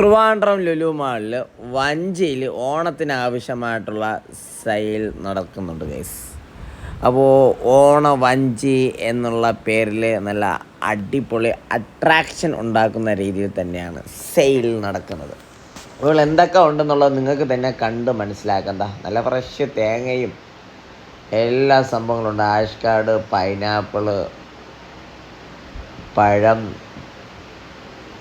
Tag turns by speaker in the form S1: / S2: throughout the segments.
S1: ട്രിവാൻഡ്രം ലുലു മാളിൽ വഞ്ചിയിൽ ഓണത്തിന് ആവശ്യമായിട്ടുള്ള സെയിൽ നടക്കുന്നുണ്ട് ഗൈസ്. അപ്പോൾ ഓണ വഞ്ചി എന്നുള്ള പേരിൽ നല്ല അടിപൊളി അട്രാക്ഷൻ ഉണ്ടാക്കുന്ന രീതിയിൽ തന്നെയാണ് സെയിൽ നടക്കുന്നത്. അപ്പോൾ എന്തൊക്കെ ഉണ്ടെന്നുള്ളത് നിങ്ങൾക്ക് തന്നെ കണ്ട് മനസ്സിലാക്കണ്ട നല്ല ഫ്രഷ് തേങ്ങയും എല്ലാ സംഭവങ്ങളുണ്ട് ആഷ് കാർഡ് പൈനാപ്പിൾ പഴം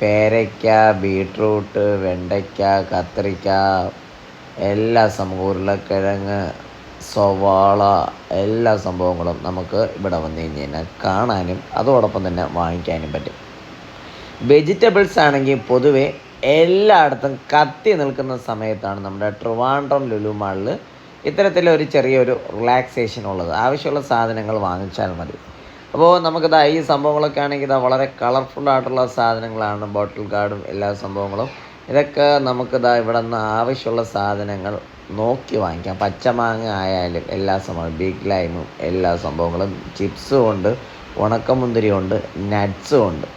S1: പേരയ്ക്ക ബീട്രൂട്ട് വെണ്ടയ്ക്ക കത്തിരിക്ക എല്ലാ സംഭവം ഉരുളക്കിഴങ്ങ് സവാള എല്ലാ സംഭവങ്ങളും നമുക്ക് ഇവിടെ വന്നു കഴിഞ്ഞ് കഴിഞ്ഞാൽ കാണാനും അതോടൊപ്പം തന്നെ വാങ്ങിക്കാനും പറ്റും. വെജിറ്റബിൾസ് ആണെങ്കിൽ പൊതുവെ എല്ലായിടത്തും കത്തി നിൽക്കുന്ന സമയത്താണ് നമ്മുടെ ട്രിവാൻഡ്രം ലുലു മാളിൽ ഇത്തരത്തിലൊരു ചെറിയൊരു റിലാക്സേഷൻ ഉള്ളത്. ആവശ്യമുള്ള സാധനങ്ങൾ വാങ്ങിച്ചാൽ മതി. അപ്പോൾ നമുക്കിതാ ഈ സംഭവങ്ങളൊക്കെ ആണെങ്കിൽ ഇതാ വളരെ കളർഫുൾ ആയിട്ടുള്ള സാധനങ്ങളാണ് ബോട്ടിൽ ഗാർഡും എല്ലാ സംഭവങ്ങളും. ഇതൊക്കെ നമുക്കിതാ ഇവിടെ നിന്ന് ആവശ്യമുള്ള സാധനങ്ങൾ നോക്കി വാങ്ങിക്കാം. പച്ചമാങ്ങ ആയാലും എല്ലാ സംഭവങ്ങളും ബിഗ് ലൈമും എല്ലാ സംഭവങ്ങളും ചിപ്സും ഉണ്ട് ഉണക്കമുന്തിരി ഉണ്ട് നട്ട്സും ഉണ്ട്.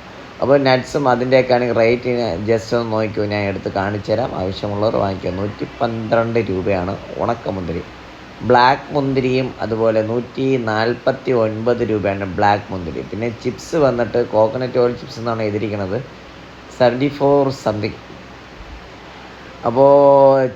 S1: അപ്പോൾ നട്ട്സും അതിന്റെയൊക്കെ ആണെങ്കിൽ റേറ്റ് ജസ്റ്റ് ഒന്ന് നോക്കിയോ ഞാൻ എടുത്ത് കാണിച്ചു തരാം ആവശ്യമുള്ളവർ വാങ്ങിക്കുക നൂറ്റി പന്ത്രണ്ട് രൂപയാണ് ഉണക്കമുന്തിരി. ബ്ലാക്ക് മുന്തിരിയും അതുപോലെ നൂറ്റി നാൽപ്പത്തി ഒൻപത് രൂപയാണ് ബ്ലാക്ക് മുന്തിരി. പിന്നെ ചിപ്സ് വന്നിട്ട് കോക്കനട്ട് ഓയിൽ ചിപ്സ് എന്നാണ് എഴുതിയിരിക്കുന്നത്. സെവന്റി ഫോർ സംതിങ് അപ്പോൾ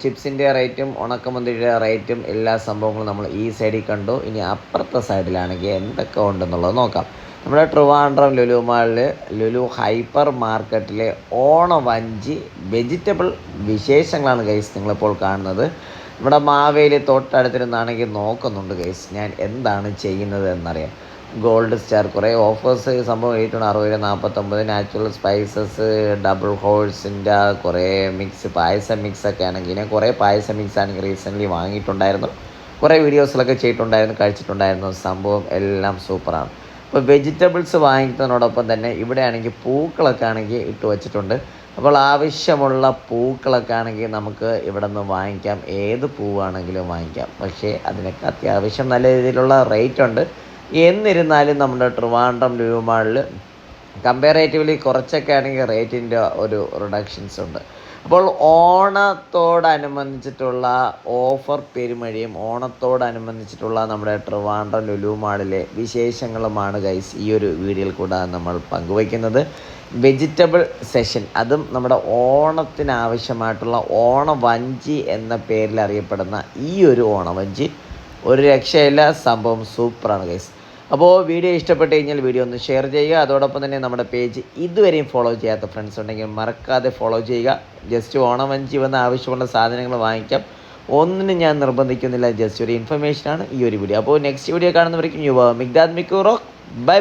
S1: ചിപ്സിന്റെ റേറ്റും ഉണക്കമുന്തിരിയുടെ റേറ്റും എല്ലാ സംഭവങ്ങളും നമ്മൾ ഈ സൈഡിൽ കണ്ടു. ഇനി അപ്പുറത്തെ സൈഡിലാണെങ്കിൽ എന്തൊക്കെ ഉണ്ടെന്നുള്ളത് നോക്കാം. നമ്മുടെ ട്രിവാൻഡ്രം ലുലു മാളിൽ ലുലു ഹൈപ്പർ മാർക്കറ്റിലെ ഓണവഞ്ചി വെജിറ്റബിൾ വിശേഷങ്ങളാണ് ഗൈസ് നിങ്ങളിപ്പോൾ കാണുന്നത്. നമ്മുടെ മാവേലി തൊട്ടടുത്തിരുന്നാണെങ്കിൽ നോക്കുന്നുണ്ട് ഗൈസ് ഞാൻ എന്താണ് ചെയ്യുന്നത് എന്നറിയാം. ഗോൾഡ് സ്റ്റാർ കുറേ ഓഫേഴ്സ് സംഭവം എഴുതിയിട്ടുണ്ട് അറുപത് നാൽപ്പത്തൊമ്പത് നാച്ചുറൽ സ്പൈസസ് ഡബിൾ ഹോൾസിന്റെ കുറേ മിക്സ് പായസം മിക്സ് ഒക്കെ ആണെങ്കിൽ ഞാൻ കുറേ പായസം മിക്സ് ആണെങ്കിൽ റീസെന്റ്ലി വാങ്ങിയിട്ടുണ്ടായിരുന്നു. കുറേ വീഡിയോസിലൊക്കെ ചെയ്തിട്ടുണ്ടായിരുന്നു കഴിച്ചിട്ടുണ്ടായിരുന്നു. സംഭവം എല്ലാം സൂപ്പറാണ് ഇപ്പോൾ വെജിറ്റബിൾസ് വാങ്ങിക്കുന്നതിനോടൊപ്പം തന്നെ ഇവിടെ ആണെങ്കിൽ പൂക്കളൊക്കെ ആണെങ്കിൽ ഇട്ട് വച്ചിട്ടുണ്ട്. അപ്പോൾ ആവശ്യമുള്ള പൂക്കളൊക്കെ ആണെങ്കിൽ നമുക്ക് ഇവിടെ നിന്ന് വാങ്ങിക്കാം. ഏത് പൂവാണെങ്കിലും വാങ്ങിക്കാം. പക്ഷേ അതിനൊക്കെ അത്യാവശ്യം നല്ല രീതിയിലുള്ള റേറ്റ് ഉണ്ട്. എന്നിരുന്നാലും നമ്മുടെ ട്രിവാൻഡ്രം ലുലു മാളിൽ കമ്പാരേറ്റീവ്ലി കുറച്ചൊക്കെ ആണെങ്കിൽ റേറ്റിന്റെ ഒരു റിഡക്ഷൻസ് ഉണ്ട്. അപ്പോൾ ഓണത്തോടനുബന്ധിച്ചിട്ടുള്ള ഓഫർ പെരുമഴയും ഓണത്തോടനുബന്ധിച്ചിട്ടുള്ള നമ്മുടെ ട്രിവാൻഡ്രം ലുലു മാളിലെ വിശേഷങ്ങളുമാണ് ഗൈസ് ഈ ഒരു വീഡിയോയിൽ കൂടെ നമ്മൾ പങ്കുവയ്ക്കുന്നത്. വെജിറ്റബിൾ സെഷൻ അതും നമ്മുടെ ഓണത്തിനാവശ്യമായിട്ടുള്ള ഓണവഞ്ചി എന്ന പേരിൽ അറിയപ്പെടുന്ന ഈ ഒരു ഓണവഞ്ചി. ഒരു രക്ഷയില്ല സംഭവം സൂപ്പറാണ് ഗൈസ് അപ്പോൾ വീഡിയോ ഇഷ്ടപ്പെട്ട് കഴിഞ്ഞാൽ വീഡിയോ ഒന്ന് ഷെയർ ചെയ്യുക. അതോടൊപ്പം തന്നെ നമ്മുടെ പേജ് ഇതുവരെയും ഫോളോ ചെയ്യാത്ത ഫ്രണ്ട്സ് ഉണ്ടെങ്കിൽ മറക്കാതെ ഫോളോ ചെയ്യുക. ജസ്റ്റ് ഓണം വഞ്ചി വന്ന് ആവശ്യമുള്ള സാധനങ്ങൾ വാങ്ങിക്കാം. ഒന്നിനും ഞാൻ നിർബന്ധിക്കുന്നില്ല. ജസ്റ്റ് ഒരു ഇൻഫർമേഷനാണ് ഈ ഒരു വീഡിയോ അപ്പോൾ നെക്സ്റ്റ് വീഡിയോ കാണുന്നവരേക്കും യുവ മിഗ്ദാദ് മിക്കൂറോ ബൈ ബൈ